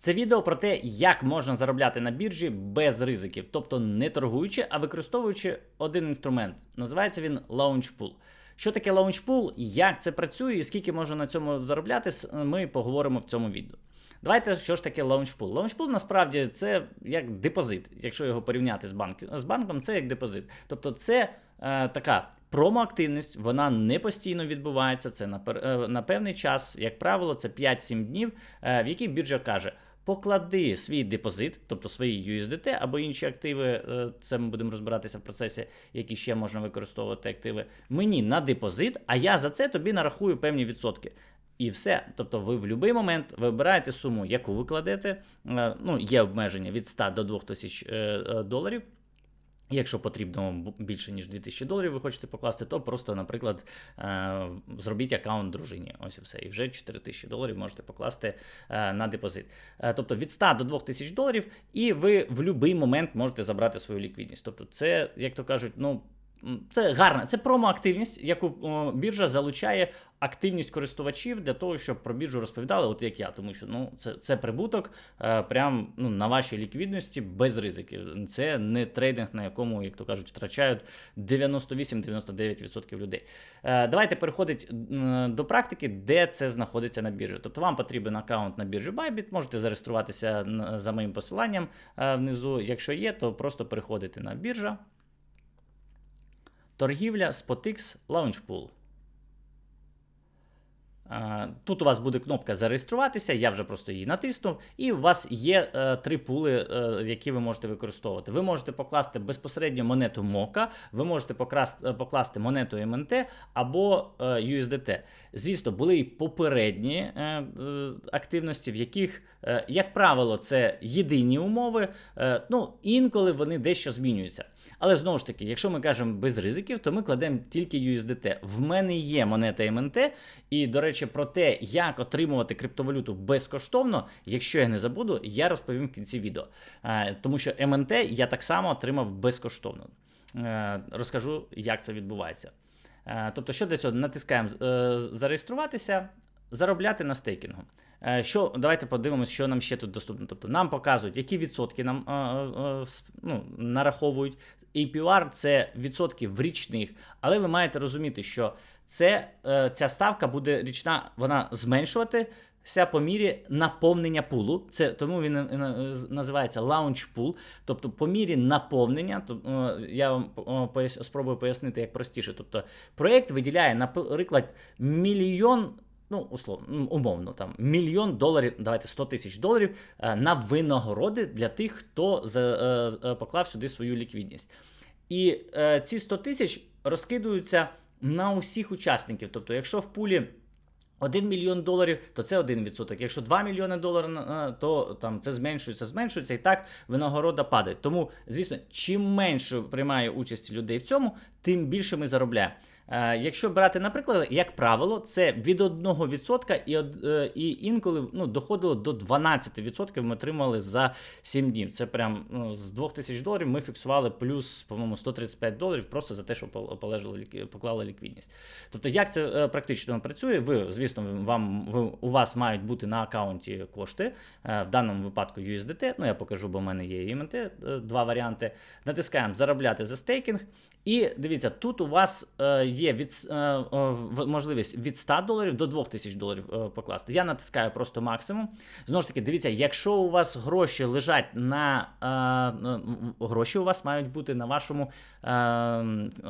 Це відео про те, як можна заробляти на біржі без ризиків, тобто не торгуючи, а використовуючи один інструмент. Називається він Launchpool. Що таке Launchpool, як це працює і скільки можна на цьому заробляти, ми поговоримо в цьому відео. Давайте, що ж таке Launchpool. Launchpool насправді це як депозит, якщо його порівняти з банком. З банком це як депозит. Тобто це е, така промоактивність, вона не постійно відбувається. Це на, е, на певний час, як правило, це 5-7 днів, е, в якій біржа каже. Поклади свій депозит, тобто свої USDT або інші активи, е, це ми будемо розбиратися в процесі, які ще можна використовувати активи. Мені на депозит, а я за це тобі нарахую певні відсотки. І все. Тобто, ви в будь-який момент вибираєте суму, яку ви кладете. Е, ну, є обмеження від 100 до 2000 е, доларів. Якщо потрібно більше ніж 2000 доларів, ви хочете покласти, то просто, наприклад, е, зробіть аккаунт дружині. Ось і все. І вже 4000 доларів можете покласти е, на депозит. Е, тобто від 100 до 2000 доларів, і ви в будь-який момент можете забрати свою ліквідність. Тобто, це, як то кажуть, ну. Це гарна, це промоактивність, яку біржа залучає активність користувачів для того, щоб про біржу розповідали, от як я, тому що ну це це прибуток е, прям ну, на вашій ліквідності без ризиків. Це не трейдинг, на якому, як то кажуть, втрачають 98-99% людей. Е, давайте переходити е, до практики, де це знаходиться на біржі. Тобто вам потрібен аккаунт на біржі Bybit, можете зареєструватися за моїм посиланням е, внизу. Якщо є, то просто переходите на біржа. Торгівля SpotX Launchpool. Тут у вас буде кнопка зареєструватися, я вже просто її натиснув, і у вас є е, три пули, е, які ви можете використовувати. Ви можете покласти безпосередньо монету MOCA, ви можете покрасти, е, покласти монету MNT або е, USDT. Звісно, були і попередні е, е, активності, в яких, е, як правило, це єдині умови. Е, ну, інколи вони дещо змінюються. Але знову ж таки, якщо ми кажемо без ризиків, то ми кладемо тільки USDT. В мене є монета MNT, і, до речі, про те, як отримувати криптовалюту безкоштовно, якщо я не забуду, я розповім в кінці відео. Е, тому що MNT я так само отримав безкоштовно. Е, розкажу, як це відбувається. Е, тобто, що цього натискаємо зареєструватися, заробляти на стейкінгу. Е, що, Давайте подивимося, що нам ще тут доступно. Тобто Нам показують, які відсотки нам а, а, ну, нараховують. APR це відсотки в річних, але ви маєте розуміти, що це, е, ця ставка буде річна, вона зменшуватися по мірі наповнення пулу. Це Тому він називається launch pool. Тобто по мірі наповнення, я вам спробую пояснити як простіше. Тобто проєкт виділяє, наприклад, мільйон ну, условно, умовно, там мільйон доларів, давайте 100 тисяч доларів е, на винагороди для тих, хто е, е, поклав сюди свою ліквідність. І ці 100 тисяч розкидуються на усіх учасників. Тобто, якщо в пулі 1 мільйон доларів, то це 1%. Якщо 2 мільйони доларів, то там це зменшується, зменшується, і так винагорода падає. Тому, звісно, чим менше приймає участь людей в цьому, тим більше ми заробляємо. Е, якщо брати, наприклад, як правило, це від 1% і е, і інколи ну, доходило до 12% ми отримали за 7 днів. Це прям ну, з 2000 доларів ми фіксували плюс, по-моєму, 135 доларів просто за те, що полежали, поклали ліквідність. Тобто, як це е, практично працює, ви, звісно, вам ви, у вас мають бути на аккаунті кошти. В даному випадку USDT. Ну, я покажу, бо в мене є EMT, два варіанти. Натискаємо заробляти за стейкінг. І дивіться, тут у вас є є від, е, можливість від 100 доларів до 2000 доларів е, покласти. Я натискаю просто максимум. Знову ж таки, дивіться, якщо у вас гроші лежать на е, гроші, у вас мають бути на вашому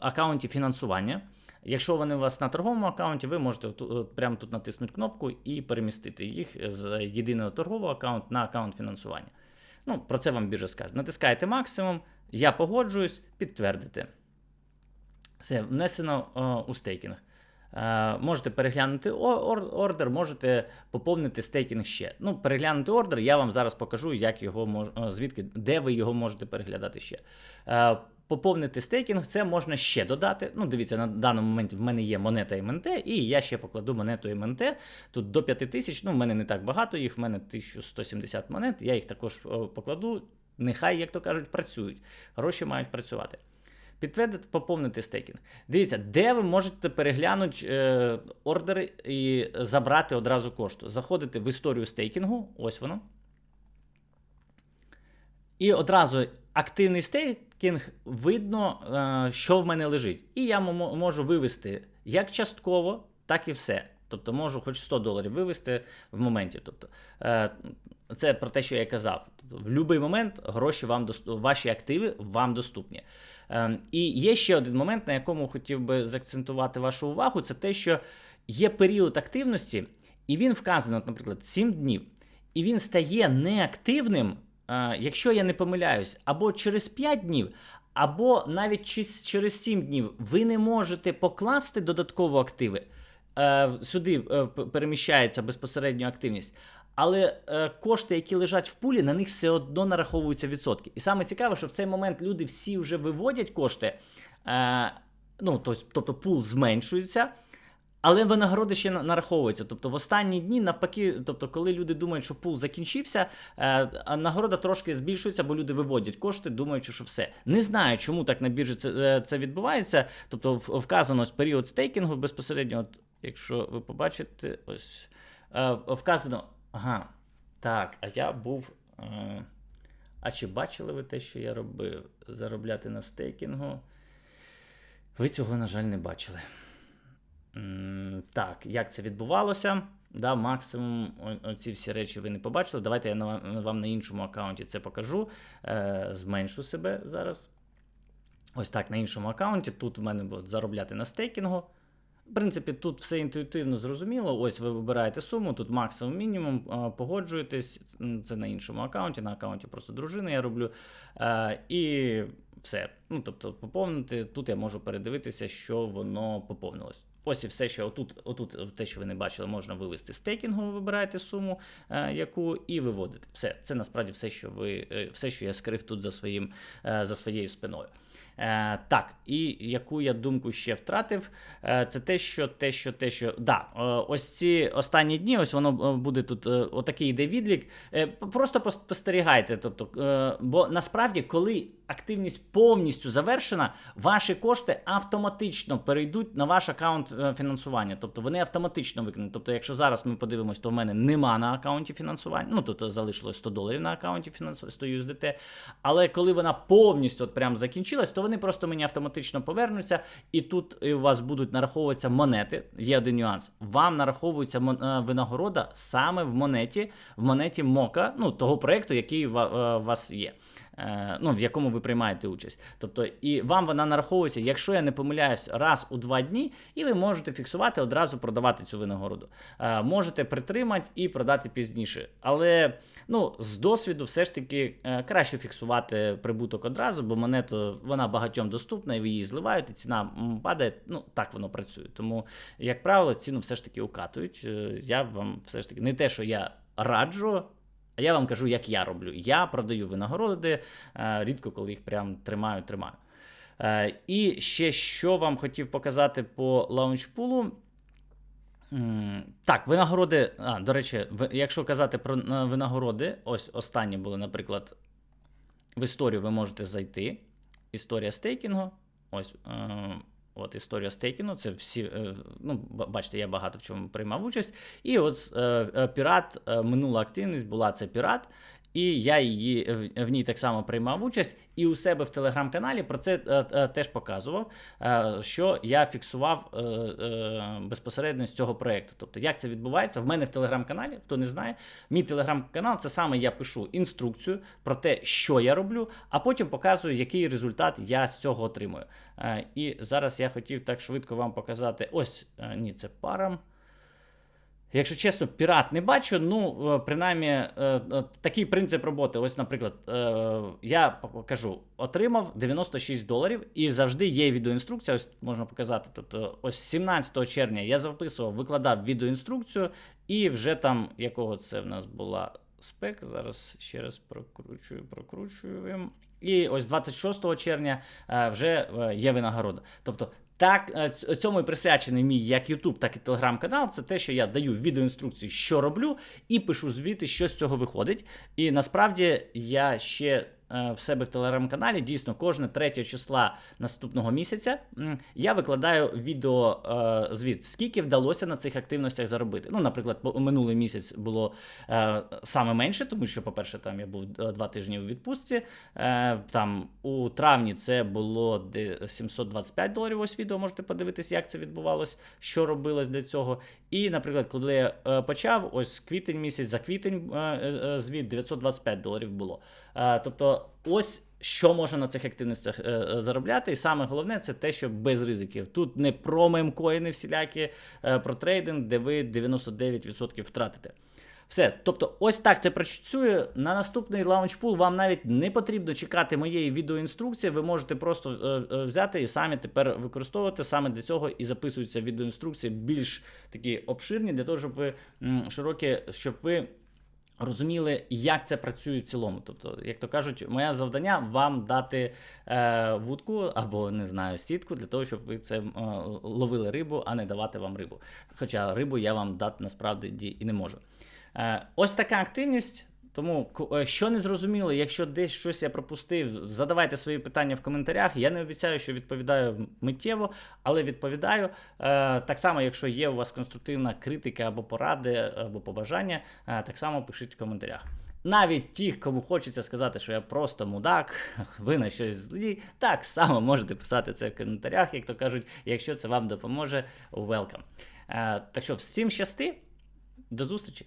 аккаунті фінансування. Якщо вони у вас на торговому аккаунті, ви можете прямо тут натиснути кнопку і перемістити їх з єдиного торгового аккаунту на аккаунт фінансування. Ну, Про це вам біржа скаже. Натискаєте максимум, я погоджуюсь, підтвердите. Все, внесено о, у стейкінг. Е, можете переглянути ордер, можете поповнити стейкінг ще. Ну, Переглянути ордер, я вам зараз покажу, як його мож... звідки, де ви його можете переглядати ще. Е, поповнити стейкінг, це можна ще додати. Ну, дивіться, на даному моменті в мене є монета МНТ, і я ще покладу монету МНТ. Тут до 5000, ну, в мене не так багато їх, в мене 1170 монет, я їх також покладу. Нехай, як то кажуть, працюють. Гроші мають працювати. Підтвердити, поповнити стейкінг. Дивіться, де ви можете переглянути е, ордери і забрати одразу кошту. Заходите в історію стейкінгу, ось воно. І одразу активний стейкінг видно, е, що в мене лежить. І я мо- можу вивести як частково, так і все. Тобто можу хоч 100 доларів вивести в моменті. Тобто, е, це про те, що я казав. Тобто, в будь-який момент гроші вам доступ... ваші активи вам доступні. Е, і є ще один момент, на якому хотів би заакцентувати вашу увагу, це те, що є період активності, і він вказано, наприклад, 7 днів, і він стає неактивним, е, якщо я не помиляюсь, або через 5 днів, або навіть через 7 днів ви не можете покласти додатково активи. Е, Сюди е, переміщається безпосередньо активність. Але е, кошти, які лежать в пулі, на них все одно нараховуються відсотки. І саме цікаве, що в цей момент люди всі вже виводять кошти, е, ну, тобто, пул зменшується, але винагороди ще нараховуються. Тобто в останні дні, навпаки, тобто, коли люди думають, що пул закінчився, е, нагорода трошки збільшується, бо люди виводять кошти, думаючи, що все. Не знаю, чому так на біржі це, е, це відбувається. Тобто, вказано період стейкінгу безпосередньо, от, якщо ви побачите, ось е, вказано. Ага, так, а я був. Е, а чи бачили ви те, що я робив? Заробляти на стейкінгу? Ви цього, на жаль, не бачили. Так, як це відбувалося? Да, максимум оці всі речі ви не побачили. Давайте я вам на іншому аккаунті це покажу. Е, зменшу себе зараз. Ось так, на іншому аккаунті. Тут в мене буде заробляти на стейкінгу. В принципі, тут все інтуїтивно зрозуміло. Ось ви вибираєте суму, тут максимум, мінімум, погоджуєтесь. Це на іншому аккаунті, на аккаунті просто дружини я роблю. І все. Ну, тобто, поповнити. Тут я можу передивитися, що воно поповнилось. Ось і все, що отут, отут, те, що ви не бачили, можна вивести з стейкінгу, вибираєте суму, яку, і виводити. Все, це насправді все, що ви, е, все, що я скрив тут за, своїм, е, за своєю спиною. Е, так, і яку я думку ще втратив, е, це те, що те, що те, що. Да, е, ось ці останні дні, ось воно е, буде тут, е, отакий йде відлік. Е, просто пос- спостерігайте. Тобто, е, бо насправді, коли активність повністю завершена, ваші кошти автоматично перейдуть на ваш аккаунт е, фінансування. Тобто вони автоматично виконують. Тобто, якщо зараз ми подивимось, то в мене нема на аккаунті фінансування. Ну, тобто залишилось 100 доларів на аккаунті фінансування 100 USDT. Але коли вона повністю от прям закінчилась, то вони просто мені автоматично повернуться, і тут е, у вас будуть нараховуватися монети. Є один нюанс. Вам нараховується е, винагорода саме в монеті, в монеті Мока, ну того проекту, який у вас є. Е, Ну, в якому ви приймаєте участь. Тобто, і вам вона нараховується, якщо я не помиляюсь, раз у два дні, і ви можете фіксувати одразу продавати цю винагороду. Е, Можете притримати і продати пізніше. Але ну, з досвіду, все ж таки е, краще фіксувати прибуток одразу, бо монета вона багатьом доступна, і ви її зливаєте, ціна падає. Ну так воно працює. Тому, як правило, ціну все ж таки укатують. Я вам все ж таки не те, що я раджу. А я вам кажу, як я роблю. Я продаю винагороди, е, рідко коли їх прям тримаю, тримаю. Е, І ще що вам хотів показати по лаунчпулу. Так, винагороди. А, до речі, якщо казати про е, винагороди, ось останні були, наприклад, в історію ви можете зайти. Історія стейкінгу. Ось. От історія стейкіну, це всі, е, ну, бачите, я багато в чому приймав участь. І от е, е, пірат, минула активність була це пірат, і я її в, в ній так само приймав участь. І у себе в телеграм-каналі про це е, е, теж показував, е, що я фіксував е, е, безпосередньо з цього проєкту. Тобто, як це відбувається? В мене в телеграм-каналі, хто не знає, мій телеграм-канал це саме я пишу інструкцію про те, що я роблю, а потім показую, який результат я з цього отримую. Е, І зараз я хотів так швидко вам показати. Ось е, ні, це парам. Якщо чесно, пірат не бачу. Ну, е, принаймні, е, е, такий принцип роботи. Ось, наприклад, я покажу, отримав 96 доларів, і завжди є відеоінструкція. Ось можна показати. Тобто, ось 17 червня я записував, викладав відеоінструкцію, і вже там, якого це в нас була спек. Зараз ще раз прокручую, прокручуємо. І ось 26 червня вже є винагорода. Тобто, так, е, цьому і присвячений мій як YouTube, так і телеграм-канал. Це те, що я даю відеоінструкції, що роблю, і пишу звіти, що з цього виходить. І насправді я ще. Е, в себе в телеграм-каналі. Дійсно, кожне 3 числа наступного місяця я викладаю відео е, звіт, скільки вдалося на цих активностях заробити. Ну, наприклад, минулий місяць було е, саме менше, тому що, по-перше, там я був два тижні у відпустці. Там у травні це було 725 доларів. Ось відео можете подивитись, як це відбувалось, що робилось для цього. І, наприклад, коли я почав, ось квітень місяць за квітень звіт 925 доларів було. Е, тобто, ось. Що можна на цих активностях е, е, заробляти, і саме головне це те, що без ризиків. Тут не про мемкоїни всілякі, про трейдинг, де ви 99% втратите. Все, тобто, ось так це працює. На наступний лаунчпул вам навіть не потрібно чекати моєї відеоінструкції. Ви можете просто взяти і самі тепер використовувати. Саме для цього і записуються відеоінструкції більш такі обширні, для того, щоб ви широкі, щоб ви. Розуміли, як це працює в цілому. Тобто, як то кажуть, моє завдання вам дати е, вудку або не знаю сітку для того, щоб ви це е, ловили рибу, а не давати вам рибу. Хоча рибу я вам дати насправді і не можу. Е, ось така активність. Тому, е, що не зрозуміло, якщо десь щось я пропустив, задавайте свої питання в коментарях. Я не обіцяю, що відповідаю миттєво, але відповідаю. Е, так само, якщо є у вас конструктивна критика або поради, або побажання, е, так само пишіть в коментарях. Навіть ті, кому хочеться сказати, що я просто мудак, ви на щось злі, так само можете писати це в коментарях, як то кажуть, якщо це вам допоможе, welcome. Так що всім щасти, до зустрічі!